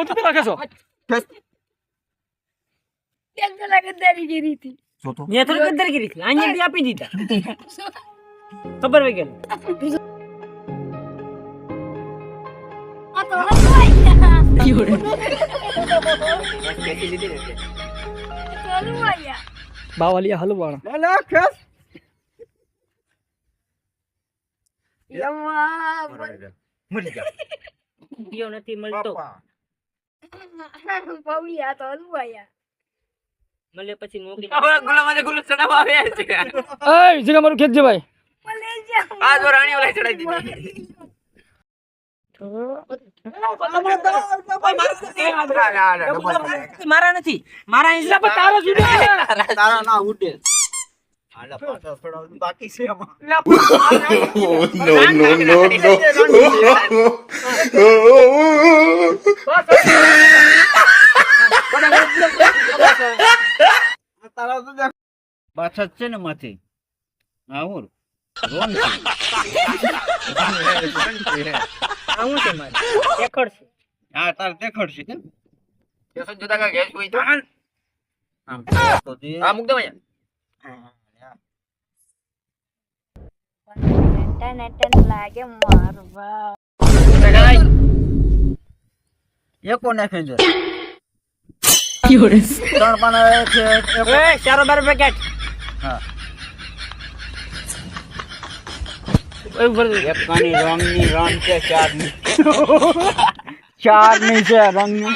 પોતે તો રાખે છો કેમ પેલા ગદ્દારી કરી હતી જોતો મેં થોડી ગદ્દારી કરી હતી અહીંયા બી આપી દીધા ખબર હોય કે આ તો હલવાઈ ગયા હલવાઈ ગયા બાવાલિયા હલવાણા લે લે ખેસ યમ્મા મળી જા પીઓ નથી મળતો પવલિયા તો હલવાયા મળે પછી મોકલી ગુલામાં ગુલાબ ચડાવવા આવે છે એય જગા મારું ખેત ભાઈ. આ જો રાણી ઓલા ચડાવી દીધી મારા નથી મારા તારો. તારા ના ઉડે આલા પાછા છોડાવ બાકી છે આમાં તારા તો દેખ પાછા છે ને માથી. હા રોન આવું છે મારે. એકડ હા તાર દેખડ કેમ? કેસો જોતા કા ગેસ કોઈ તો આમ તો દે. આ મુક દો અહીંયા. ટન ટન લાગે મારવા. એકો નાખે છે ત્રણ પાના છે એક- એ ચારો બાર પેકેટ હા એવું ભરી દે. એક કાની રંગની રંગ છે ચાર ની ચાર ની છે રંગની